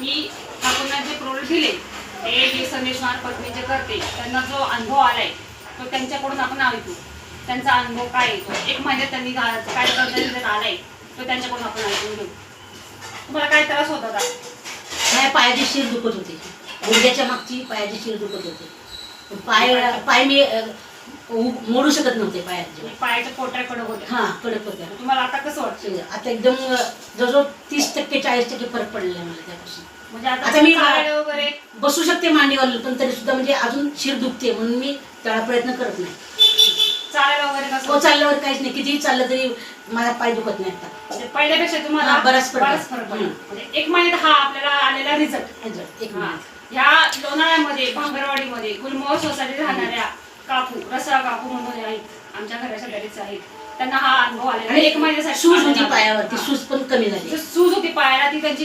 मी ठाकूरना जे प्रोडक्ट दिले ते जे संदेशवार पत्नी जे करते त्यांना जो अनुभव आलाय तो त्यांच्याकडून आपण ऐकू. त्यांचा अनुभव काय येतो एक महिन्यात त्यांनी गा- काय रिझल्ट आलाय तो त्यांच्याकडून आपण ऐकून घेऊ. तुम्हाला काय त्रास होत होता? माझ्या पायाची शीर दुखत होती. गुडघ्याच्या मागची पायाची शीर दुखत होती. पाय पाय मी मोडू शकत नव्हते पायाचे. पायाच्या पोटऱ्या कडक होत्या हा कडक होत्या. तुम्हाला आता कसं वाटतं आता एकदम जवळजवळ तीस टक्के चाळीस टक्के फरक पडलेला आहे मला त्यापासून म्हणजे आता मी- वगैरे बसू शकते मांडीवर पण तरी सुद्धा म्हणजे अजून शिर दुखते म्हणून मी त्याला प्रयत्न करत नाही. चालायला वगैरे होतं? चालल्यावर काहीच नाही. कितीही चाललं तरी माझा पाय दुखत नाही आता. म्हणजे पहिल्यापेक्षा तुम्हाला हा, बराच. बराच फरक पडला. म्हणजे एक महिन्यात हा आपल्याला आलेला रिझल्ट हे जर, एक हा. मिनिट ह्या लोणाळ्यामध्ये भांगरवाडीमध्ये गुलमोहर सोसायटी राहणाऱ्या काकू रसा काकू म्हणून आहेत आमच्या घराच्या घरीच आहेत त्यांना हा अनुभव आलेला आणि एक महिन्यासाठी सूज होती. पायावरती. सूज पण कमी झाली जी सूज होती पायाला ती त्यांची